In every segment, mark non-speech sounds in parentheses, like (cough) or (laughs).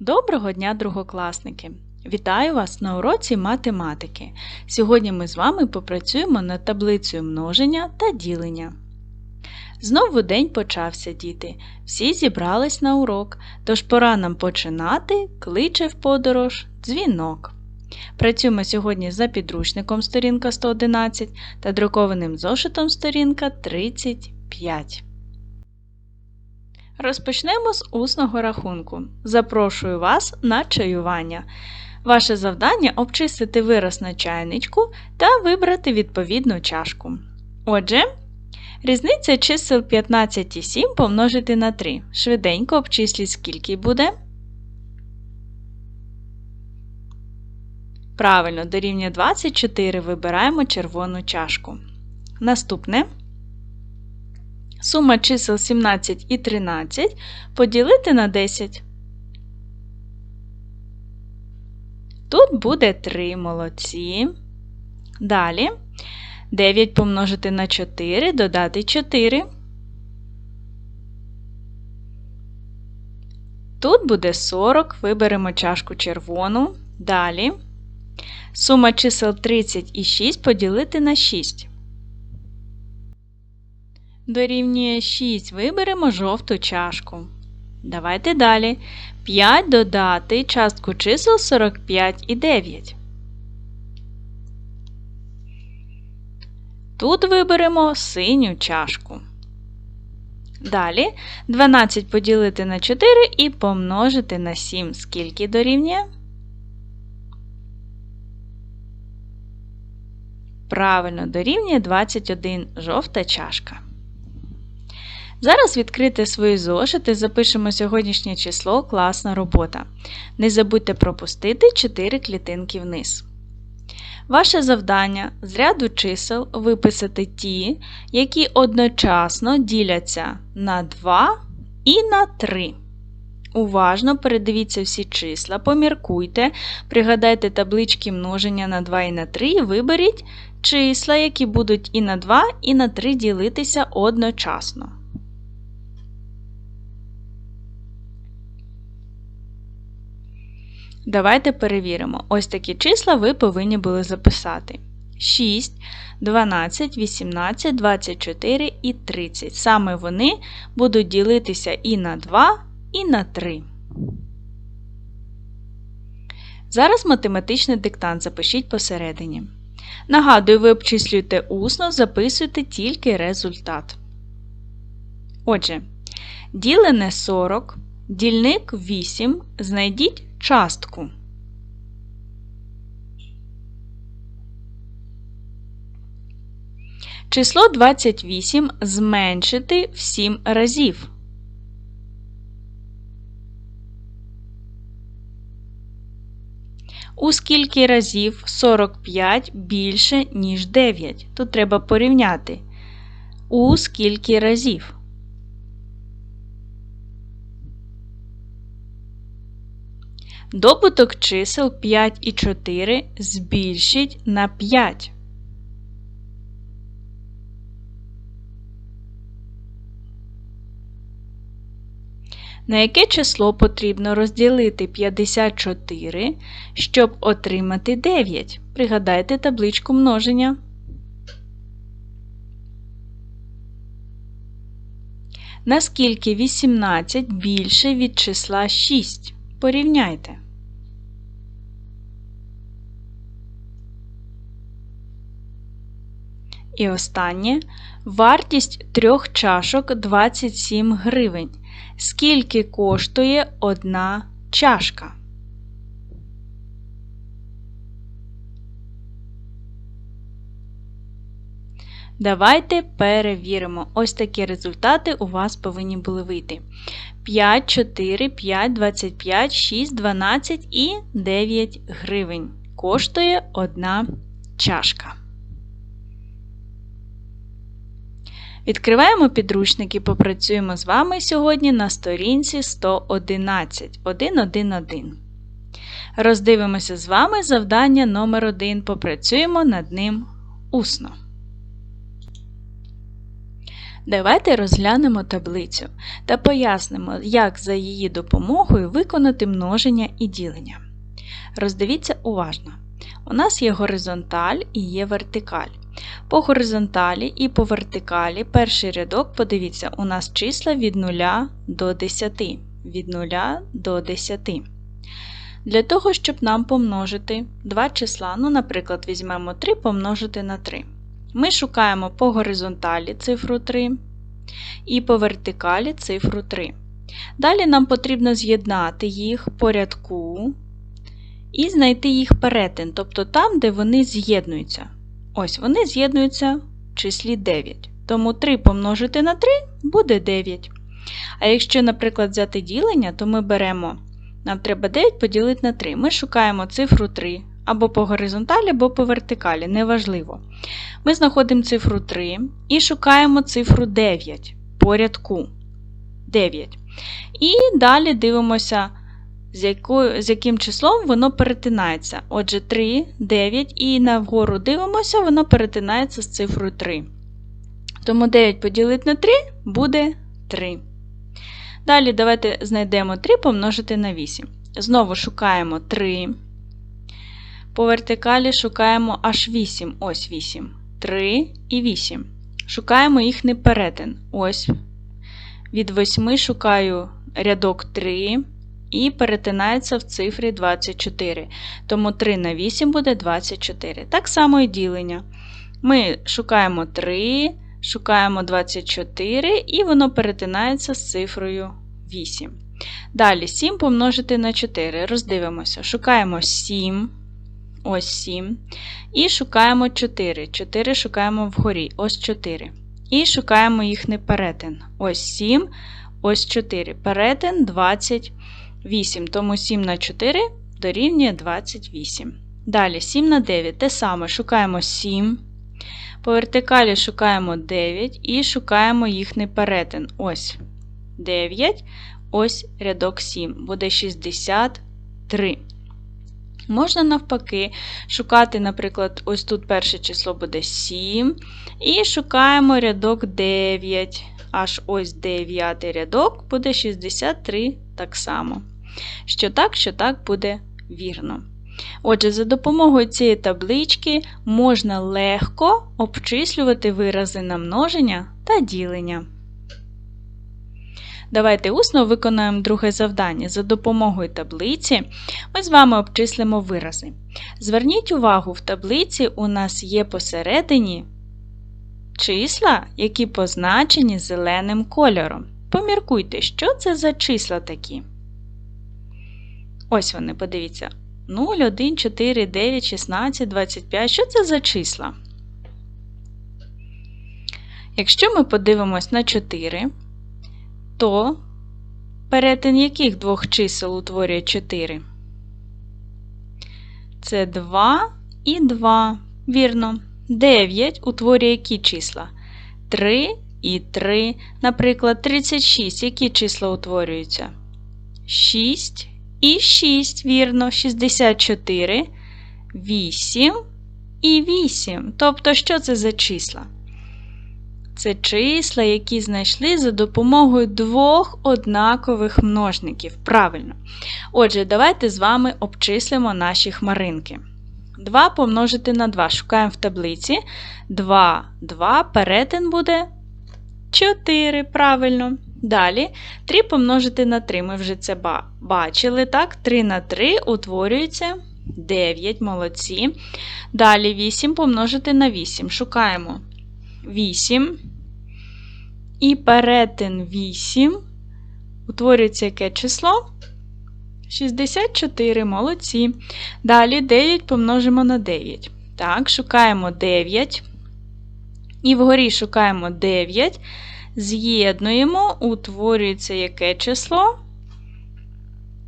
Доброго дня, другокласники! Вітаю вас на уроці математики. Сьогодні ми з вами попрацюємо над таблицею множення та ділення. Знову день почався, діти. Всі зібрались на урок, тож пора нам починати, кличе в подорож дзвінок. Працюємо сьогодні за підручником сторінка 111 та друкованим зошитом сторінка 35. Розпочнемо з усного рахунку. Запрошую вас на чаювання. Ваше завдання обчистити вираз на чайничку та вибрати відповідну чашку. Отже, різниця чисел 15 і 7 помножити на 3. Швиденько обчисліть, скільки буде. Правильно, дорівнює 24 вибираємо червону чашку. Наступне. Сума чисел 17 і 13 поділити на 10. Тут буде 3 молодці. Далі 9 помножити на 4, додати 4. Тут буде 40, виберемо чашку червону. Далі сума чисел 30 і 6 поділити на 6. Дорівнює 6. Виберемо жовту чашку. Давайте далі. 5 додати частку чисел 45 і 9. Тут виберемо синю чашку. Далі 12 поділити на 4 і помножити на 7. Скільки дорівнює? Правильно, дорівнює 21 жовта чашка. Зараз відкрити свої зошити, запишемо сьогоднішнє число класна робота. Не забудьте пропустити 4 клітинки вниз. Ваше завдання з ряду чисел виписати ті, які одночасно діляться на 2 і на 3. Уважно передивіться всі числа, поміркуйте, пригадайте таблички множення на 2 і на 3 і виберіть числа, які будуть і на 2, і на 3 ділитися одночасно. Давайте перевіримо. Ось такі числа ви повинні були записати. 6, 12, 18, 24 і 30. Саме вони будуть ділитися і на 2, і на 3. Зараз математичний диктант запишіть посередині. Нагадую, ви обчислюєте усно, записуйте тільки результат. Отже, ділене 40, дільник 8, знайдіть частку. Число 28 зменшити в 7 разів. У скільки разів 45 більше, ніж 9? Тут треба порівняти. У скільки разів? Добуток чисел 5 і 4 збільшіть на 5. На яке число потрібно розділити 54, щоб отримати 9? Пригадайте табличку множення. Наскільки 18 більше від числа 6? Порівняйте. І останнє вартість трьох чашок 27 гривень. Скільки коштує одна чашка? Давайте перевіримо. Ось такі результати у вас повинні були вийти. 5, 4, 5, 25, 6, 12 і 9 гривень. Коштує одна чашка. Відкриваємо підручник і попрацюємо з вами сьогодні на сторінці 111 111. Роздивимося з вами завдання номер 1 Попрацюємо над ним усно. Давайте розглянемо таблицю та пояснимо, як за її допомогою виконати множення і ділення. Роздивіться уважно. У нас є горизонталь і є вертикаль. По горизонталі і по вертикалі перший рядок, подивіться, у нас числа від 0 до 10. Від 0 до 10. Для того, щоб нам помножити два числа, ну, наприклад, візьмемо 3 помножити на 3. Ми шукаємо по горизонталі цифру 3 і по вертикалі цифру 3. Далі нам потрібно з'єднати їх по рядку і знайти їх перетин, тобто там, де вони з'єднуються. Ось вони з'єднуються в числі 9. Тому 3 помножити на 3 буде 9. А якщо, наприклад, взяти ділення, то ми беремо, нам треба 9 поділити на 3. Ми шукаємо цифру 3 або по горизонталі, або по вертикалі, неважливо. Ми знаходимо цифру 3 і шукаємо цифру 9 по рядку. 9. І далі дивимося, з, якою, з яким числом воно перетинається. Отже, 3, 9 і навгору дивимося, воно перетинається з цифрою 3. Тому 9 поділити на 3 буде 3. Далі давайте знайдемо 3 помножити на 8. Знову шукаємо 3. По вертикалі шукаємо аж 8. Ось 8. 3 і 8. Шукаємо їхній перетин. Ось. Від 8 шукаю рядок 3 і перетинається в цифрі 24. Тому 3 на 8 буде 24. Так само і ділення. Ми шукаємо 3, шукаємо 24, і воно перетинається з цифрою 8. Далі 7 помножити на 4. Роздивимося. Шукаємо 7. Ось 7. І шукаємо 4. 4 шукаємо вгорі. Ось 4. І шукаємо їхній перетин. Ось 7, ось 4. Перетин 28. Тому 7 на 4 дорівнює 28. Далі 7 на 9. Те саме шукаємо 7. По вертикалі шукаємо 9 і шукаємо їхній перетин. Ось 9, ось рядок 7. Буде 63. Можна, навпаки, шукати, наприклад, ось тут перше число буде 7. І шукаємо рядок 9. Аж ось 9 рядок буде 63 так само. Що так, що так буде вірно. Отже, за допомогою цієї таблички можна легко обчислювати вирази на множення та ділення. Давайте усно виконаємо друге завдання. За допомогою таблиці ми з вами обчислимо вирази. Зверніть увагу, в таблиці у нас є посередині числа, які позначені зеленим кольором. Поміркуйте, що це за числа такі. Ось вони, подивіться. 0, 1, 4, 9, 16, 25. Що це за числа? Якщо ми подивимось на 4, то перетин яких двох чисел утворює 4? Це 2 і 2. Вірно. 9 утворює які числа? 3 і 3. Наприклад, 36. Які числа утворюються? 6 і 6, вірно, 64, 8 і 8. Тобто, що це за числа? Це числа, які знайшли за допомогою двох однакових множників. Правильно. Отже, давайте з вами обчислимо наші хмаринки. 2 помножити на 2. Шукаємо в таблиці. 2, 2, перетин буде 4. Правильно. Далі 3 помножити на 3. Ми вже це бачили. так? 3 на 3 утворюється 9. Молодці. Далі 8 помножити на 8. Шукаємо 8. І перетин 8. Утворюється яке число? 64. Молодці. Далі 9 помножимо на 9. Так, шукаємо 9. І вгорі шукаємо 9. З'єднуємо, утворюється яке число?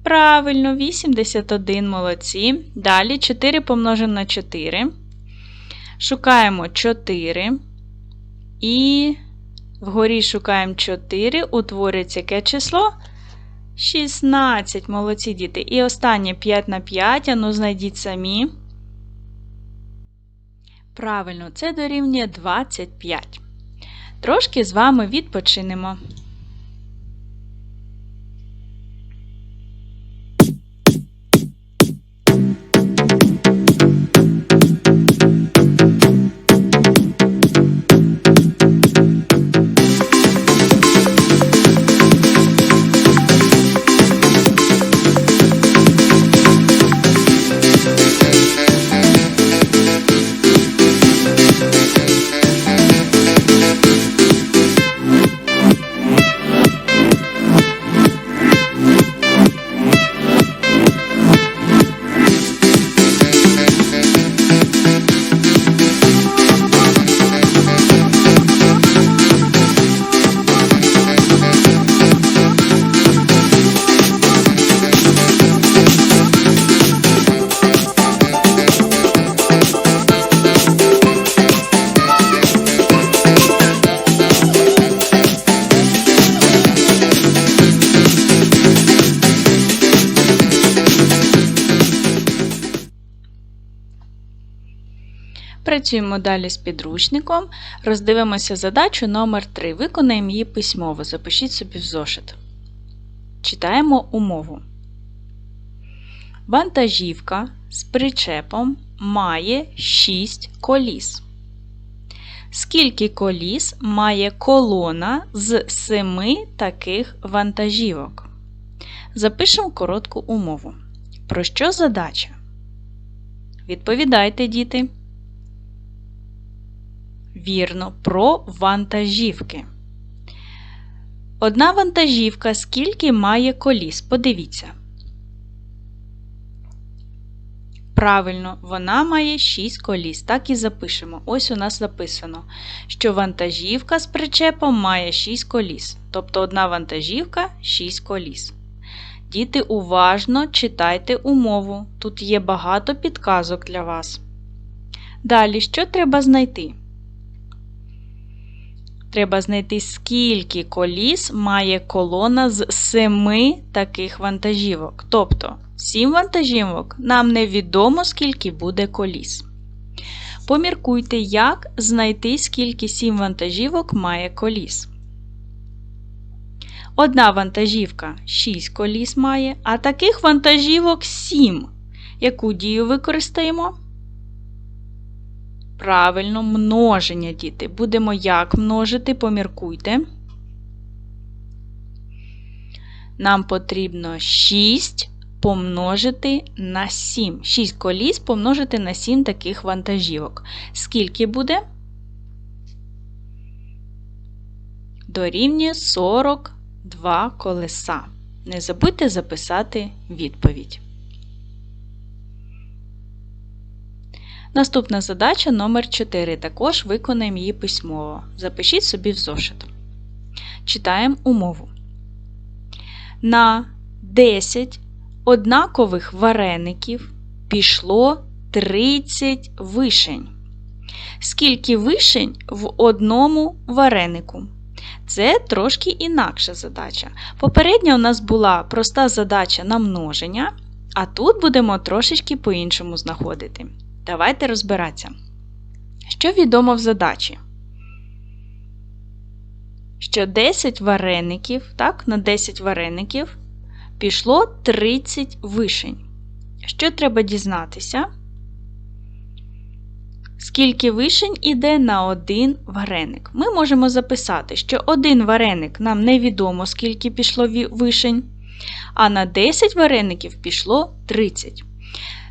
Правильно, 81 молодці. Далі 4 помножимо на 4. Шукаємо 4. І вгорі шукаємо 4, утворюється яке число? 16. Молодці діти. І останнє 5 на 5. Ану, знайдіть самі. Правильно, це дорівнює 25. Трошки з вами відпочинемо. Працюємо далі з підручником. Роздивимося задачу номер 3 Виконаємо її письмово. Запишіть собі в зошит. Читаємо умову. Вантажівка з причепом має 6 коліс. Скільки коліс має колона з 7 таких вантажівок? Запишемо коротку умову. Про що задача? Відповідайте, діти. Вірно, про вантажівки. Одна вантажівка скільки має коліс? Подивіться. Правильно, вона має 6 коліс. Так і запишемо. Ось у нас записано, що вантажівка з причепом має 6 коліс. Тобто одна вантажівка 6 коліс. Діти, уважно читайте умову. Тут є багато підказок для вас. Далі, що треба знайти? Треба знайти, скільки коліс має колона з 7 таких вантажівок. Тобто 7 вантажівок нам невідомо, скільки буде коліс. Поміркуйте, як знайти, скільки 7 вантажівок має коліс. Одна вантажівка 6 коліс має, а таких вантажівок 7. Яку дію використаємо? Правильно, множення, діти. Будемо як множити, поміркуйте. Нам потрібно 6 помножити на 7. 6 коліс помножити на 7 таких вантажівок. Скільки буде? Дорівнює 42 колеса. Не забудьте записати відповідь. Наступна задача номер 4 Також виконаємо її письмово. Запишіть собі в зошит. Читаємо умову. На 10 однакових вареників пішло 30 вишень. Скільки вишень в одному варенику? Це трошки інакша задача. Попередня у нас була проста задача на множення, а тут будемо трошечки по-іншому знаходити. Давайте розбиратися. Що відомо в задачі? Що 10 вареників, так, на 10 вареників пішло 30 вишень. Що треба дізнатися? Скільки вишень іде на один вареник? Ми можемо записати, що один вареник нам невідомо, скільки пішло вишень, а на 10 вареників пішло 30.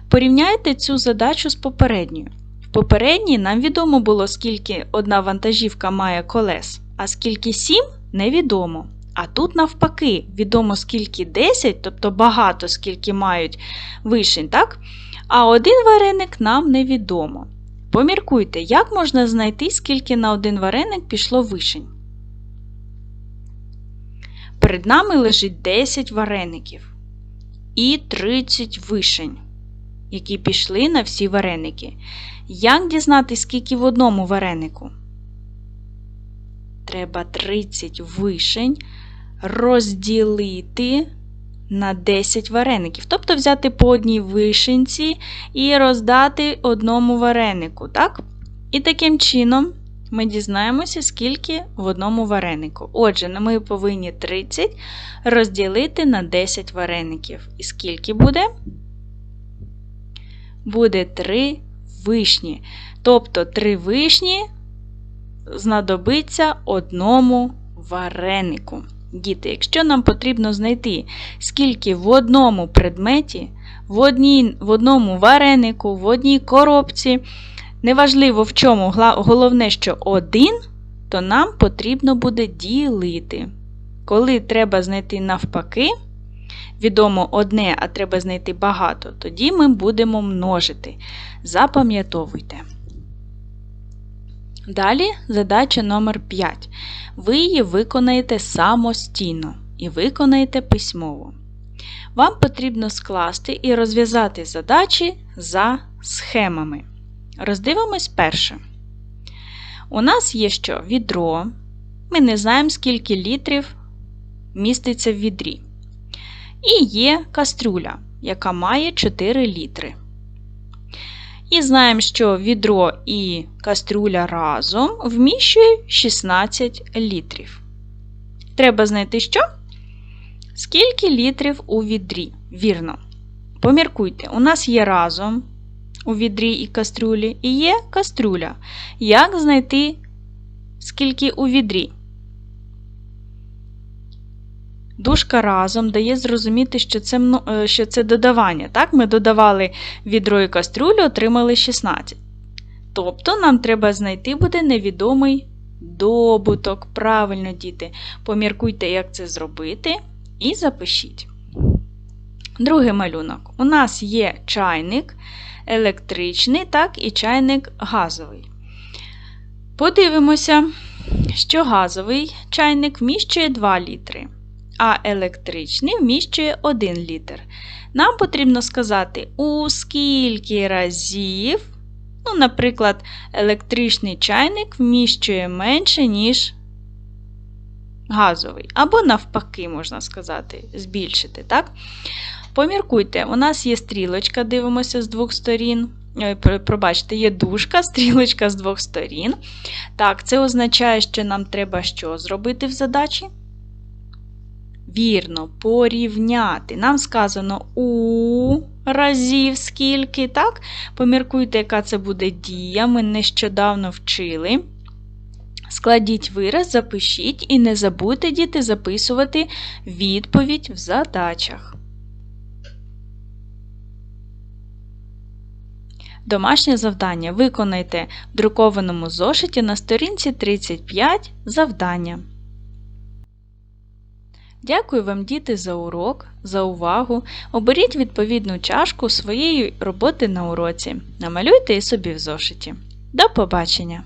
Порівняйте цю задачу з попередньою. В попередній нам відомо було, скільки одна вантажівка має колес, а скільки 7 невідомо. А тут, навпаки, відомо, скільки 10, тобто багато скільки мають вишень, так? А один вареник нам невідомо. Поміркуйте, як можна знайти, скільки на один вареник пішло вишень. Перед нами лежить 10 вареників і 30 вишень які пішли на всі вареники. Як дізнатися, скільки в одному варенику? Треба 30 вишень розділити на 10 вареників. Тобто взяти по одній вишенці і роздати одному варенику. так? І таким чином ми дізнаємося, скільки в одному варенику. Отже, ми повинні 30 розділити на 10 вареників. І скільки буде? Буде 3 вишні. Тобто 3 вишні знадобиться одному варенику. Діти, якщо нам потрібно знайти, скільки в одному предметі, в, одній, в одному варенику, в одній коробці, неважливо в чому, головне, що один, то нам потрібно буде ділити. Коли треба знайти навпаки, відомо одне, а треба знайти багато, тоді ми будемо множити. Запам'ятовуйте. Далі задача номер 5. Ви її виконаєте самостійно і виконаєте письмово. Вам потрібно скласти і розв'язати задачі за схемами. Роздивимось перше. У нас є що відро. Ми не знаємо, скільки літрів міститься в відрі. І є кастрюля, яка має 4 літри. І знаємо, що відро і кастрюля разом вміщує 16 літрів. Треба знайти що? Скільки літрів у відрі? Вірно. Поміркуйте, у нас є разом у відрі і кастрюлі, і є кастрюля. Як знайти, скільки у відрі? Дужка разом дає зрозуміти, що це е, що це додавання. Так? Ми додавали відро і кастрюлю, отримали 16. Тобто нам треба знайти буде невідомий добуток. Правильно, діти. Поміркуйте, як це зробити, і запишіть. Другий малюнок. У нас є чайник електричний, так, і чайник газовий. Подивимося, що газовий чайник вміщує 2 літри а електричний вміщує 1 літр. Нам потрібно сказати, у скільки разів, ну, наприклад, електричний чайник вміщує менше, ніж газовий. Або, навпаки, можна сказати, збільшити. так? Поміркуйте, у нас є стрілочка, дивимося з двох сторін. Пробачте, є дужка, (laughs) стрілочка з двох сторін. Так, це означає, що нам треба що зробити в задачі? Вірно, порівняти. Нам сказано у разів скільки, так? Поміркуйте, яка це буде дія. Ми нещодавно вчили. Складіть вираз, запишіть і не забудьте, діти, записувати відповідь в задачах. Домашнє завдання виконайте в друкованому зошиті на сторінці 35 завдання. Дякую вам, діти, за урок, за увагу. Оберіть відповідну чашку своєї роботи на уроці. Намалюйте і собі в зошиті. До побачення!